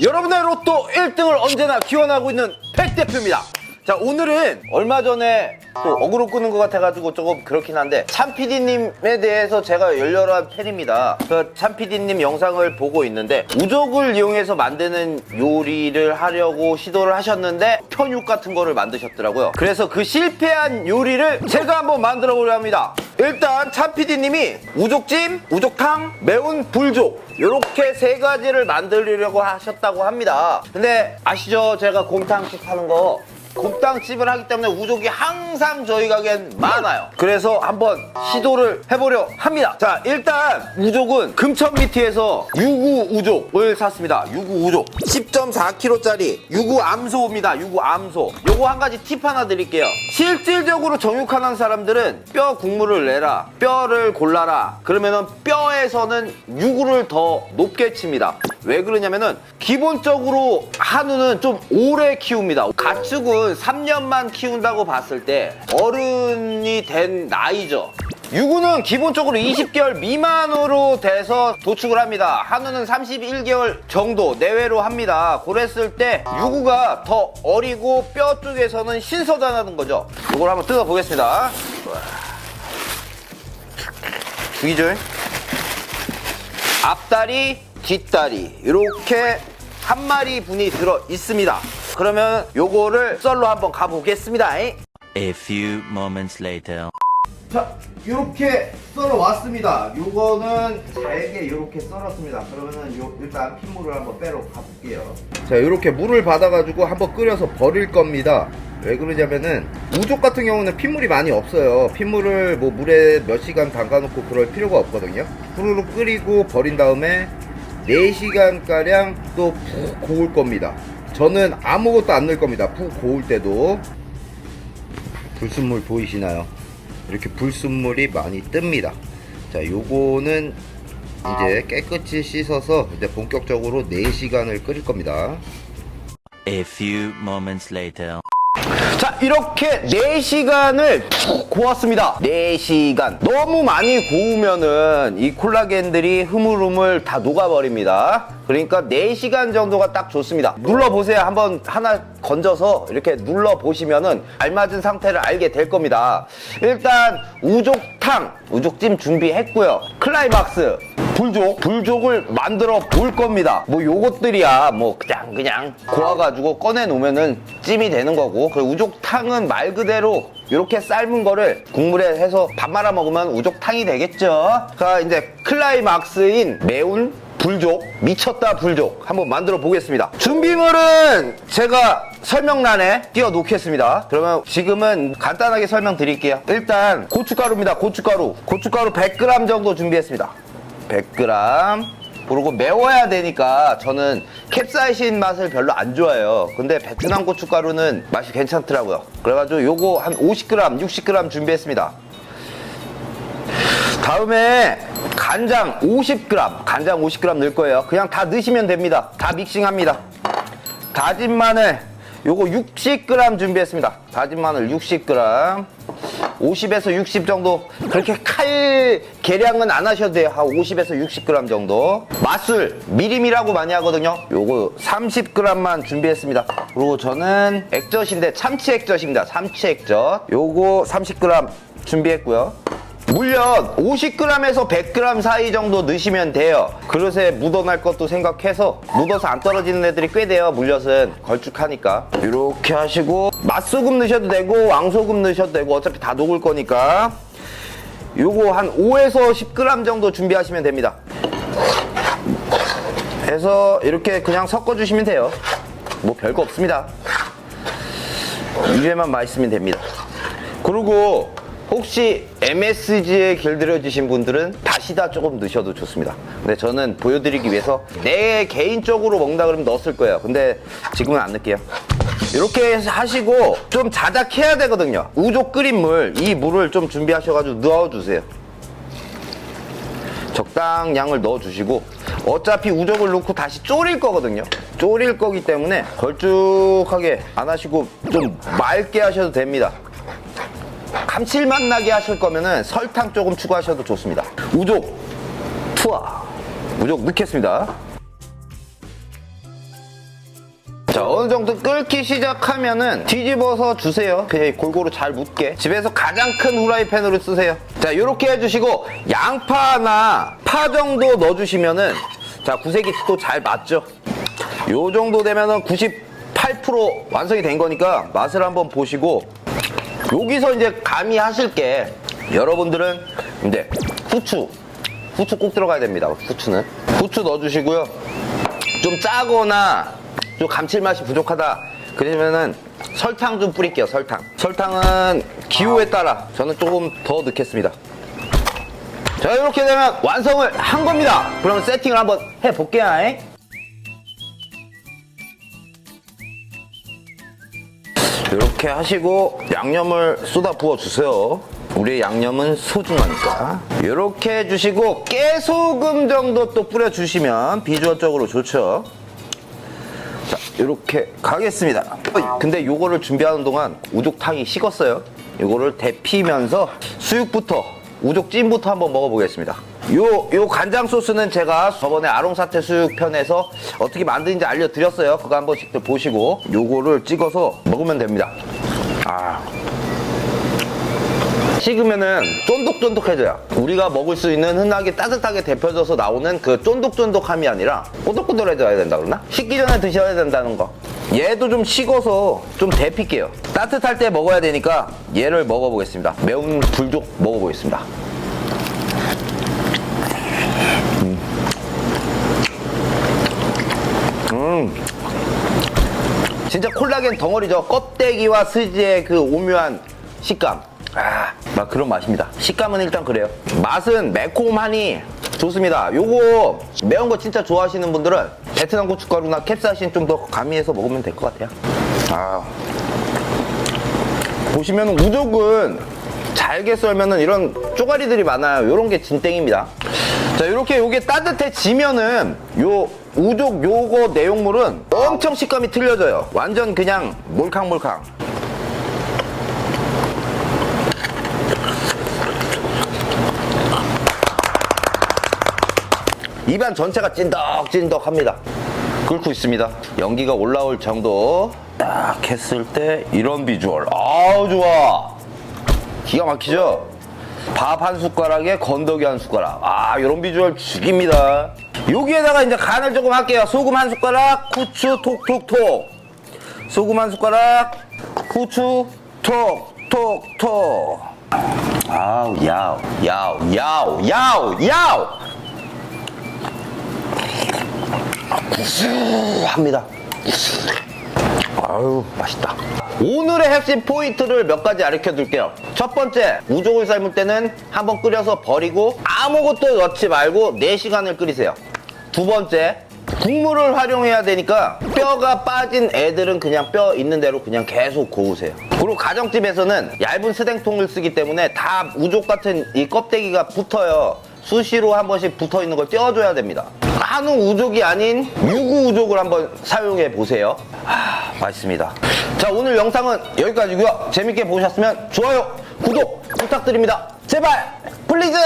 여러분의 로또 1등을 언제나 기원하고 있는 백 대표입니다. 자 오늘은 얼마 전에 또 어그로 끄는 것 같아가지고 조금 그렇긴 한데 참PD님에 대해서 제가 열렬한 팬입니다. 그 참PD님 영상을 보고 있는데 우족을 이용해서 만드는 요리를 하려고 시도를 하셨는데 편육 같은 거를 만드셨더라고요. 그래서 그 실패한 요리를 제가 한번 만들어 보려 합니다. 일단 참PD님이 우족찜, 우족탕, 매운 불족 이렇게 세 가지를 만들려고 하셨다고 합니다. 근데 아시죠? 제가 곰탕집 하는 거 곰탕집을 하기 때문에 우족이 항상 저희 가게엔 많아요. 그래서 한번 시도를 해보려 합니다. 자, 일단 우족은 금천미티에서 유구 우족을 샀습니다. 유구 우족. 10.4kg짜리 유구 암소입니다. 유구 암소. 요거 한 가지 팁 하나 드릴게요. 실질적으로 정육하는 사람들은 뼈 국물을 내라. 뼈를 골라라. 그러면은 뼈에서는 유구를 더 높게 칩니다. 왜 그러냐면은 기본적으로 한우는 좀 오래 키웁니다. 가축은 3년만 키운다고 봤을 때 어른이 된 나이죠. 유구는 기본적으로 20개월 미만으로 돼서 도축을 합니다. 한우는 31개월 정도 내외로 합니다. 그랬을 때 유구가 더 어리고 뼈 쪽에서는 신선하다는 거죠. 이걸 한번 뜯어 보겠습니다. 죽이죠. 앞다리, 뒷다리 이렇게 한 마리 분이 들어 있습니다. 그러면 요거를 썰로 한번 가보겠습니다. A few moments later. 자, 이렇게 썰어 왔습니다. 요거는 잘게 이렇게 썰었습니다. 그러면은 요 일단 핏물을 한번 빼러 가볼게요. 자, 이렇게 물을 받아가지고 한번 끓여서 버릴 겁니다. 왜 그러냐면은 우족 같은 경우는 핏물이 많이 없어요. 핏물을 뭐 물에 몇 시간 담가놓고 그럴 필요가 없거든요. 후루룩 끓이고 버린 다음에 4시간 가량 또 푹 고울 겁니다. 저는 아무것도 안 넣을 겁니다. 푹 고울 때도 불순물 보이시나요? 이렇게 불순물이 많이 뜹니다. 자, 요거는 이제 깨끗이 씻어서 이제 본격적으로 4시간을 끓일 겁니다. A few moments later. 자, 이렇게 4시간을 푹 고았습니다. 4시간. 너무 많이 고우면은 이 콜라겐들이 흐물흐물 다 녹아버립니다. 그러니까 4시간 정도가 딱 좋습니다. 눌러보세요. 한번 하나 건져서 이렇게 눌러보시면은 알맞은 상태를 알게 될 겁니다. 일단 우족탕, 우족찜 준비했고요. 클라이막스. 불족, 불족을 만들어 볼 겁니다. 뭐 요것들이야 뭐 그냥 그냥 고아가지고 꺼내 놓으면은 찜이 되는 거고 그 우족탕은 말 그대로 이렇게 삶은 거를 국물에 해서 밥 말아 먹으면 우족탕이 되겠죠. 자 이제 클라이막스인 매운 불족 미쳤다 불족 한번 만들어 보겠습니다. 준비물은 제가 설명란에 띄워 놓겠습니다. 그러면 지금은 간단하게 설명드릴게요. 일단 고춧가루입니다. 고춧가루 고춧가루 100g 정도 준비했습니다. 100g 그리고 매워야 되니까 저는 캡사이신 맛을 별로 안 좋아해요. 근데 베트남 고춧가루는 맛이 괜찮더라고요. 그래가지고 요거 한 50g 60g 준비했습니다. 다음에 간장 50g 간장 50g 넣을 거예요. 그냥 다 넣으시면 됩니다. 다 믹싱합니다. 다진 마늘 요거 60g 준비했습니다. 다진 마늘 60g 50에서 60 정도. 그렇게 칼 계량은 안 하셔도 돼요. 한 50에서 60g 정도. 맛술 미림이라고 많이 하거든요. 요거 30g만 준비했습니다. 그리고 저는 액젓인데 참치 액젓입니다. 참치 액젓. 요거 30g 준비했고요 물엿 50g에서 100g 사이 정도 넣으시면 돼요. 그릇에 묻어날 것도 생각해서 묻어서 안 떨어지는 애들이 꽤 돼요 물엿은. 걸쭉하니까. 이렇게 하시고 맛소금 넣으셔도 되고 왕소금 넣으셔도 되고 어차피 다 녹을 거니까. 요거 한 5에서 10g 정도 준비하시면 됩니다. 해서 이렇게 그냥 섞어주시면 돼요. 뭐 별거 없습니다. 이래만 맛있으면 됩니다. 그리고 혹시 MSG에 길들여지신 분들은 다시다 조금 넣으셔도 좋습니다. 근데 저는 보여드리기 위해서 내 개인적으로 먹는다 그러면 넣었을 거예요. 근데 지금은 안 넣을게요. 이렇게 하시고 좀 자작해야 되거든요. 우족 끓인 물, 이 물을 좀 준비하셔가지고 넣어주세요. 적당량을 넣어주시고 어차피 우족을 넣고 다시 졸일 거거든요. 졸일 거기 때문에 걸쭉하게 안 하시고 좀 맑게 하셔도 됩니다. 감칠맛 나게 하실 거면은 설탕 조금 추가하셔도 좋습니다. 우족 투하 우족 넣겠습니다. 어느 정도 끓기 시작하면은 뒤집어서 주세요. 그냥 골고루 잘 묻게. 집에서 가장 큰 후라이팬으로 쓰세요. 자, 이렇게 해주시고 양파나 파 정도 넣어주시면은 자 구색이 또 잘 맞죠. 요 정도 되면은 98% 완성이 된 거니까 맛을 한번 보시고 여기서 이제 감이 하실 게 여러분들은 이제 후추 후추 꼭 들어가야 됩니다. 후추는 후추 넣어주시고요. 좀 짜거나 좀 감칠맛이 부족하다 그러면은 설탕 좀 뿌릴게요. 설탕. 설탕은 기호에 따라 저는 조금 더 넣겠습니다. 자 이렇게 되면 완성을 한 겁니다. 그러면 세팅을 한번 해볼게요. 잉? 이렇게 하시고 양념을 쏟아 부어 주세요. 우리의 양념은 소중하니까. 이렇게 해주시고 깨소금 정도 또 뿌려 주시면 비주얼적으로 좋죠. 자, 이렇게 가겠습니다. 근데 요거를 준비하는 동안 우족탕이 식었어요. 요거를 데피면서 수육부터 우족찜부터 한번 먹어보겠습니다. 요, 요 간장 소스는 제가 저번에 아롱사태 수육 편에서 어떻게 만드는지 알려드렸어요. 그거 한 번씩 보시고 요거를 찍어서 먹으면 됩니다. 아. 식으면은 쫀득쫀득해져요. 우리가 먹을 수 있는 흔하게 따뜻하게 데펴져서 나오는 그 쫀득쫀득함이 아니라 꼬들꼬들해져야 된다 그러나? 식기 전에 드셔야 된다는 거. 얘도 좀 식어서 좀 데필게요. 따뜻할 때 먹어야 되니까 얘를 먹어보겠습니다. 매운 불족 먹어보겠습니다. 진짜 콜라겐 덩어리죠. 껍데기와 스지의 그 오묘한 식감. 아, 막 그런 맛입니다. 식감은 일단 그래요. 맛은 매콤하니 좋습니다. 요거 매운 거 진짜 좋아하시는 분들은 베트남 고춧가루나 캡사이신 좀 더 가미해서 먹으면 될 것 같아요. 아. 보시면 우족은 잘게 썰면은 이런 쪼가리들이 많아요. 요런 게 진땡입니다. 자, 이렇게 요게 따뜻해지면은 요 우족 요거 내용물은 엄청 식감이 틀려져요. 완전 그냥 몰캉몰캉. 입안 전체가 찐덕찐덕합니다. 끓고 있습니다. 연기가 올라올 정도 딱 했을 때 이런 비주얼. 아우 좋아. 기가 막히죠? 밥 한 숟가락에 건더기 한 숟가락. 아, 이런 비주얼 죽입니다. 여기에다가 이제 간을 조금 할게요. 소금 한 숟가락, 후추 톡톡톡. 소금 한 숟가락, 후추 톡톡톡. 아우, 야우, 야우, 야우, 야우, 야우. 구수합니다. 아유 맛있다. 오늘의 핵심 포인트를 몇 가지 알려 드릴게요. 첫 번째, 우족을 삶을 때는 한번 끓여서 버리고 아무것도 넣지 말고 4시간을 끓이세요. 두 번째, 국물을 활용해야 되니까 뼈가 빠진 애들은 그냥 뼈 있는 대로 그냥 계속 고우세요. 그리고 가정집에서는 얇은 스댕통을 쓰기 때문에 다 우족 같은 이 껍데기가 붙어요. 수시로 한 번씩 붙어 있는 걸 떼어줘야 됩니다. 한우 우족이 아닌 유구 우족을 한번 사용해 보세요. 아, 맛있습니다. 자, 오늘 영상은 여기까지고요. 재밌게 보셨으면 좋아요, 구독 부탁드립니다. 제발 플리즈!